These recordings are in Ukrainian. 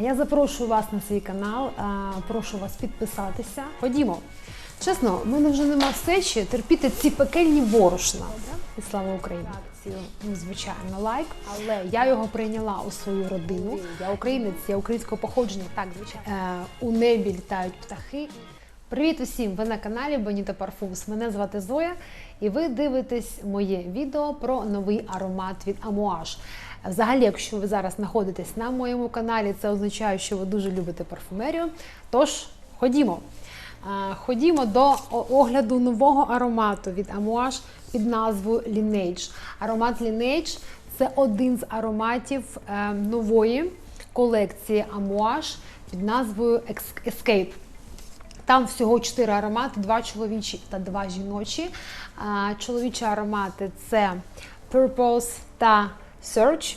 Я запрошую вас на свій канал, прошу вас підписатися. Ходімо. Чесно, в мене вже нема сечі терпіти ці пекельні борошна. І слава Україні! Ну, звичайно, лайк. Але я його прийняла у свою родину. Я українець, я українського походження, так, звичайно. Е, у небі літають птахи. Привіт усім! Ви на каналі Боніта Парфумс. Мене звати Зоя, і ви дивитесь моє відео про новий аромат від Амуаж. Взагалі, якщо ви зараз знаходитесь на моєму каналі, це означає, що ви дуже любите парфумерію. Тож, ходімо. Ходімо до огляду нового аромату від Amouage під назвою Lineage. Аромат Lineage – це один з ароматів е, нової колекції Amouage під назвою Escape. Там всього чотири аромати: два чоловічі та два жіночі. Чоловічі аромати це Purpose та Search,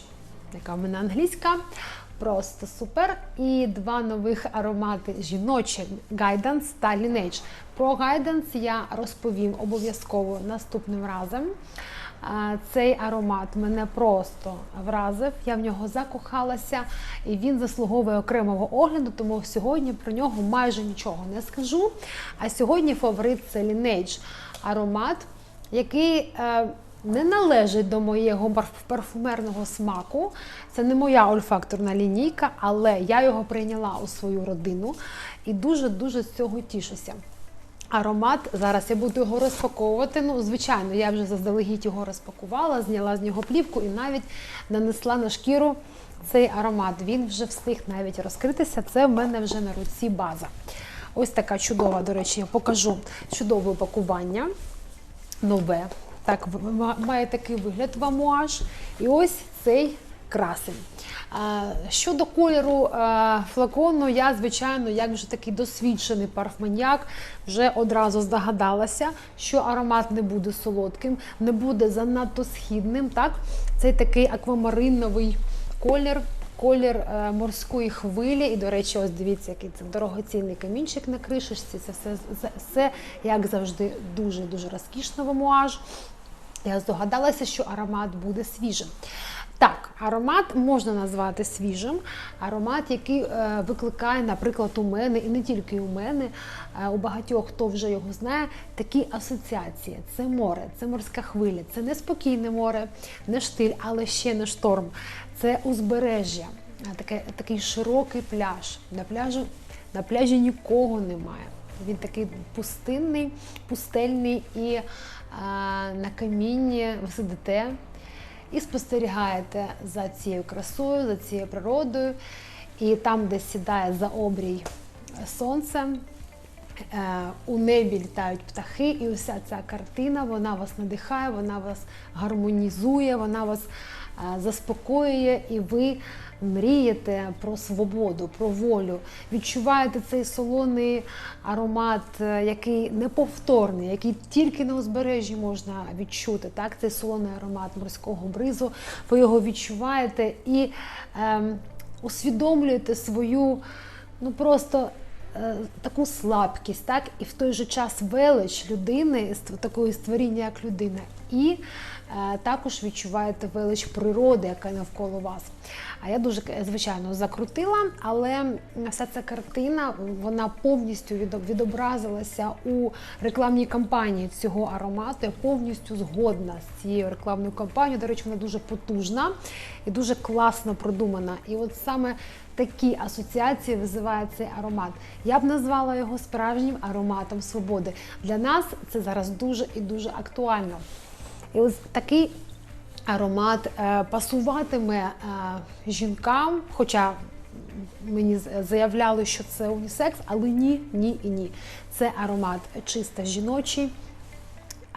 яка в мене англійська. Просто супер. І два нових аромати жіночі Guidance та Lineage. Про Guidance я розповім обов'язково наступним разом. Цей аромат мене просто вразив. Я в нього закохалася, і він заслуговує окремого огляду, тому сьогодні про нього майже нічого не скажу. А сьогодні фаворит це Lineage аромат, який е, не належить до моєго парфумерного смаку. Це не моя ольфакторна лінійка, але я його прийняла у свою родину і дуже-дуже з цього тішуся. Аромат зараз я буду його розпаковувати. Ну, звичайно, я вже заздалегідь його розпакувала, зняла з нього плівку і навіть нанесла на шкіру цей аромат. Він вже встиг навіть розкритися. Це в мене вже на руці база. Ось така чудова, до речі, я покажу чудове упакування. Нове. Так, має такий вигляд в амуаж. І ось цей красень. Щодо кольору флакону, я, звичайно, як вже такий досвідчений парфманьяк, вже одразу здогадалася, що аромат не буде солодким, не буде занадто східним. Так? Цей такий аквамариновий колір. Колір е, морської хвилі, і, до речі, ось дивіться, який це дорогоцінний камінчик на кришечці. Це все, все, як завжди, дуже дуже розкішно в амуаж. Я здогадалася, що аромат буде свіжим. Так, аромат можна назвати свіжим. Аромат, який е, викликає, наприклад, у мене, і не тільки у мене, е, у багатьох, хто вже його знає, такі асоціації. Це море, це морська хвиля, це не спокійне море, не штиль, але ще не шторм. Це узбережжя, е, таке, такий широкий пляж. На пляжу, на пляжі нікого немає. Він такий пустинний, пустельний і на камінні ви сидите і спостерігаєте за цією красою, за цією природою. І там, де сідає за обрій сонце, е, у небі літають птахи, і уся ця картина вона вас надихає, вона вас гармонізує, вона вас е, заспокоює, і ви мрієте про свободу, про волю. Відчуваєте цей солоний аромат, е, який неповторний, який тільки на узбережжі можна відчути. Так, цей солоний аромат морського бризу. Ви його відчуваєте і ем, усвідомлюєте свою, ну просто таку слабкість, так, і в той же час велич людини, такої створіння, як людина, і е, також відчуваєте велич природи, яка навколо вас. А я дуже е, звичайно закрутила, але вся ця картина вона повністю відобразилася у рекламній кампанії цього аромату. Я повністю згодна з цією рекламною кампанією. До речі, вона дуже потужна і дуже класно продумана. І от саме такі асоціації визиває цей аромат. Я б назвала його справжнім ароматом свободи. Для нас це зараз дуже і дуже актуально. І ось такий аромат е, пасуватиме е, жінкам, хоча мені заявляли, що це унісекс, але ні, ні і ні. Це аромат чисто жіночий.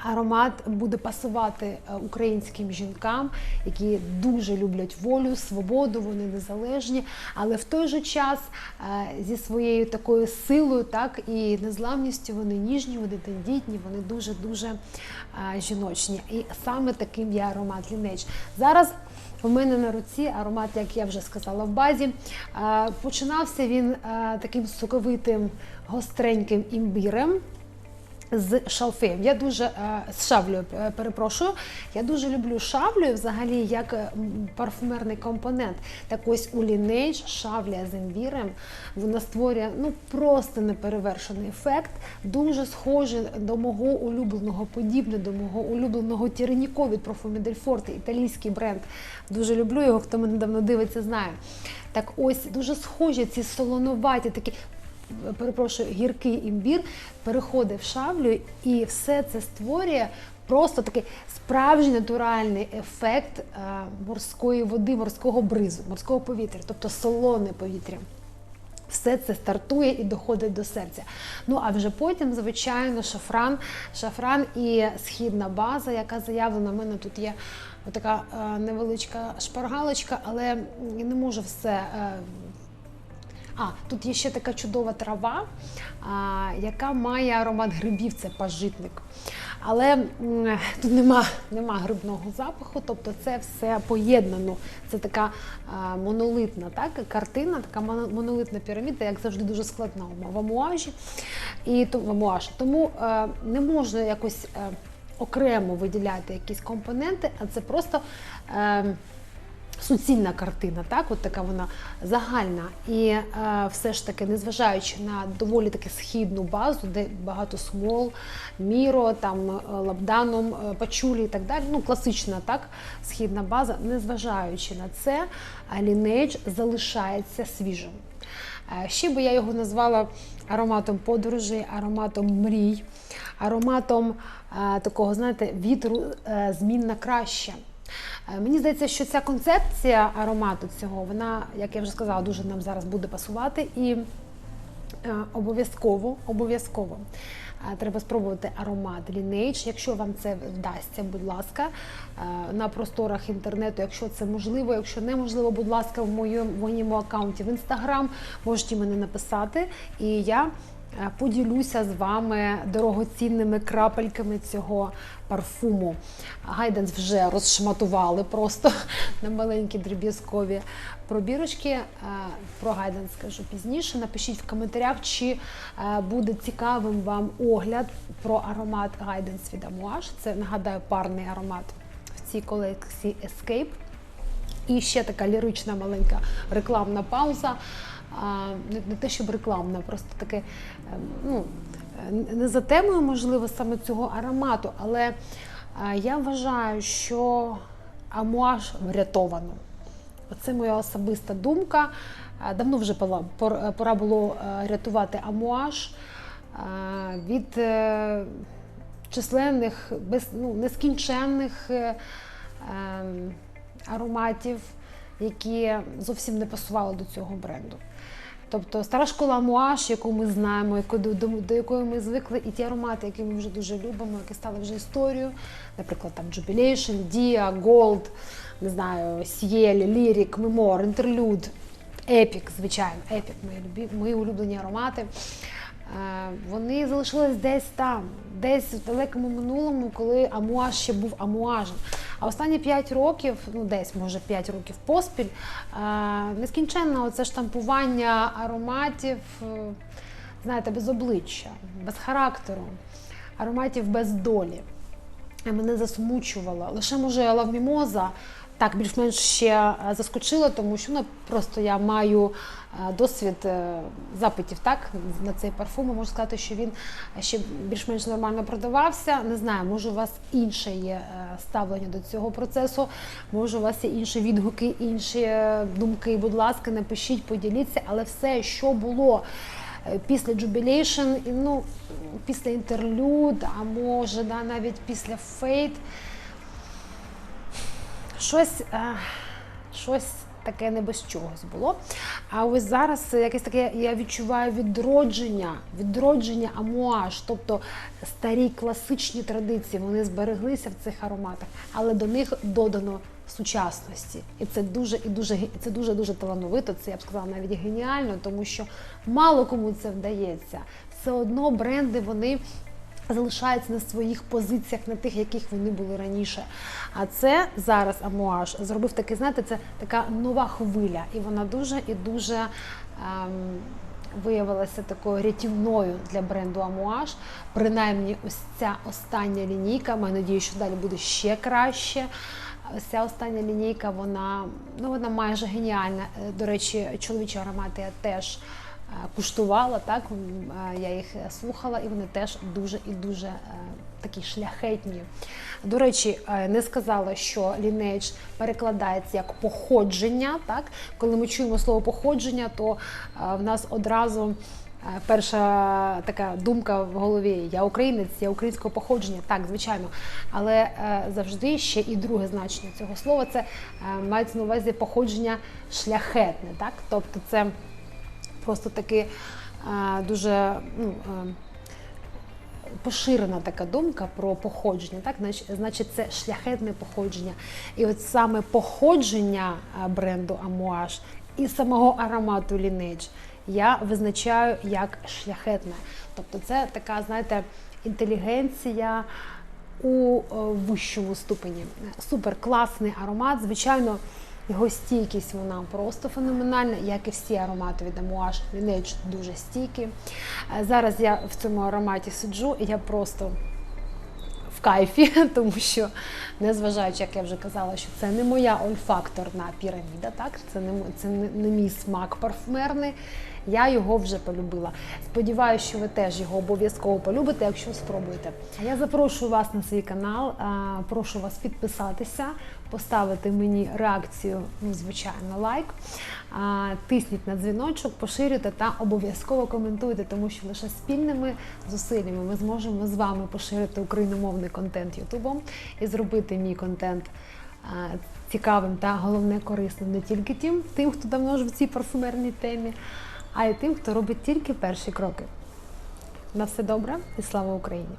Аромат буде пасувати е, українським жінкам, які дуже люблять волю, свободу, вони незалежні, але в той же час е, зі своєю такою силою, так і незламністю вони ніжні, вони тендітні, вони дуже дуже е, жіночні. І саме таким є аромат Lineage. Зараз у мене на руці аромат, як я вже сказала в базі. Починався він таким соковитим гостреньким імбірем. З шалфеєм. Я дуже е, з шаблею, е, перепрошую. Я дуже люблю шаблю взагалі як парфумерний компонент. Так ось у Lineage шавля з імбірем вона створює ну просто неперевершений ефект, дуже схожий до мого улюбленого, подібне до мого улюбленого Тіреніко від del Forte, італійський бренд. Дуже люблю його, хто мене давно дивиться, знає. Так ось дуже схожі ці солоноваті такі перепрошую, гіркий імбір переходить в шаблю, і все це створює просто такий справжній натуральний ефект е, морської води, морського бризу, морського повітря, тобто солоне повітря. Все це стартує і доходить до серця. Ну а вже потім, звичайно, шафран, шафран і східна база, яка заявлена. У мене тут є така невеличка шпаргалочка, але я не можу все. А, тут є ще така чудова трава, а, яка має аромат грибів, це пажитник. Але тут нема, нема грибного запаху, тобто це все поєднано. Це така а, монолитна так, картина, така монолитна піраміда, як завжди дуже складна в амуажі. І то, в. Тому е, не можна якось е, окремо виділяти якісь компоненти, а це просто. Е, суцільна картина, так, от така вона загальна. І е, все ж таки, незважаючи на доволі таки східну базу, де багато смол, міро, там е, лабданом, е, пачулі і так далі. Ну, класична так, східна база, незважаючи на це, лінейдж залишається свіжим. Е, Ще би я його назвала ароматом подорожей, ароматом мрій, ароматом такого, знаєте, вітру змін на краще. Е, Мені здається, що ця концепція аромату цього, вона, як я вже сказала, дуже нам зараз буде пасувати. І е, обов'язково, обов'язково е, треба спробувати аромат Lineage. Якщо вам це вдасться, будь ласка, на просторах інтернету, якщо це можливо, якщо неможливо, будь ласка, в моєму, в моєму аккаунті в інстаграм можете мені написати, і я поділюся з вами дорогоцінними крапельками цього парфуму. Гайденс вже розшматували просто на маленькі дріб'язкові пробірочки. Е, Про Гайденс скажу пізніше. Напишіть в коментарях, чи е, буде цікавим вам огляд про аромат Гайденс від Amouage. Це нагадаю парний аромат в цій колекції Escape. І ще така лірична маленька рекламна пауза. Не, те, щоб рекламна, просто таке, е, ну, е, не за темою, можливо, саме цього аромату, але е, я вважаю, що амуаж врятовано. Оце моя особиста думка. Е, Давно вже пора, було рятувати амуаж від численних, без, ну, нескінченних ем, ароматів, які зовсім не пасували до цього бренду. Тобто стара школа Муаш, яку ми знаємо, яку, до, до, до якої ми звикли, і ті аромати, які ми вже дуже любимо, які стали вже історією, наприклад, там Jubilation, Dia, Gold, не знаю, Сієль, Lyric, Memoir, Interlude, Epic, звичайно, Epic, мої, мої улюблені аромати. Е, Вони залишились десь там, десь в далекому минулому, коли амуаж ще був амуажем. А останні 5 років, ну десь може 5 років поспіль, е, нескінченне оце штампування ароматів, е, знаєте, без обличчя, без характеру, ароматів без долі. Мене засмучувало. Лише може лавмімоза так більш-менш ще е, заскочила, тому що ну, просто я маю е, досвід е, запитів так, на цей парфум. Можу сказати, що він ще більш-менш нормально продавався. Не знаю, може у вас інше є ставлення до цього процесу, може у вас є інші відгуки, інші думки. Будь ласка, напишіть, поділіться, але все, що було. Після Jubilation, ну, після інтерлюд, а може да, навіть після Fate, щось, е, щось таке не без чогось було. А ось зараз якесь таке я відчуваю відродження, відродження амуаж, тобто старі класичні традиції, вони збереглися в цих ароматах, але до них додано сучасності. І це дуже і дуже ге- це дуже дуже талановито. Це я б сказала навіть геніально, тому що мало кому це вдається. Все одно бренди вони залишаються на своїх позиціях, на тих, яких вони були раніше. А це зараз Амуаж зробив такий, знаєте, це така нова хвиля, і вона дуже і дуже ем, виявилася такою рятівною для бренду Амуаж. Принаймні, ось ця остання лінійка. Маю надію, що далі буде ще краще. Ось ця остання лінійка, вона ну вона майже геніальна. Е, До речі, чоловічі аромати я теж куштувала. Так е, я їх е, слухала, і вони теж дуже і дуже е, такі шляхетні. До речі, е, не сказала, що Lineage перекладається як походження. Так, коли ми чуємо слово походження, то е, в нас одразу. Е, Перша така думка в голові: я українець, я українського походження. Так, звичайно. Але е, завжди ще і друге значення цього слова це е, мається на увазі походження шляхетне. Так? Тобто це просто таки е, дуже ну, е, поширена така думка про походження. Так? Значить, це шляхетне походження. І от саме походження е, бренду Амуаж і самого аромату Lineage я визначаю як шляхетне. Тобто це така, знаєте, інтелігенція у вищому ступені. Супер класний аромат. Звичайно, його стійкість вона просто феноменальна, як і всі аромати від він Lineage дуже стійкі. Е, Зараз я в цьому ароматі сиджу, і я просто в кайфі, тому що, незважаючи, як я вже казала, що це не моя ольфакторна піраміда, так? це, не, це не, не мій смак парфумерний. Я його вже полюбила. Сподіваюся, що ви теж його обов'язково полюбите, якщо спробуєте. Я запрошую вас на свій канал. Прошу вас підписатися, поставити мені реакцію, ну, звичайно, лайк. Тисніть на дзвіночок, поширюйте та обов'язково коментуйте, тому що лише спільними зусиллями ми зможемо з вами поширити україномовний контент Ютубом і зробити мій контент цікавим та головне корисним не тільки тим, тим, хто давно ж в цій парфумерній темі, а й тим, хто робить тільки перші кроки. На все добре і слава Україні!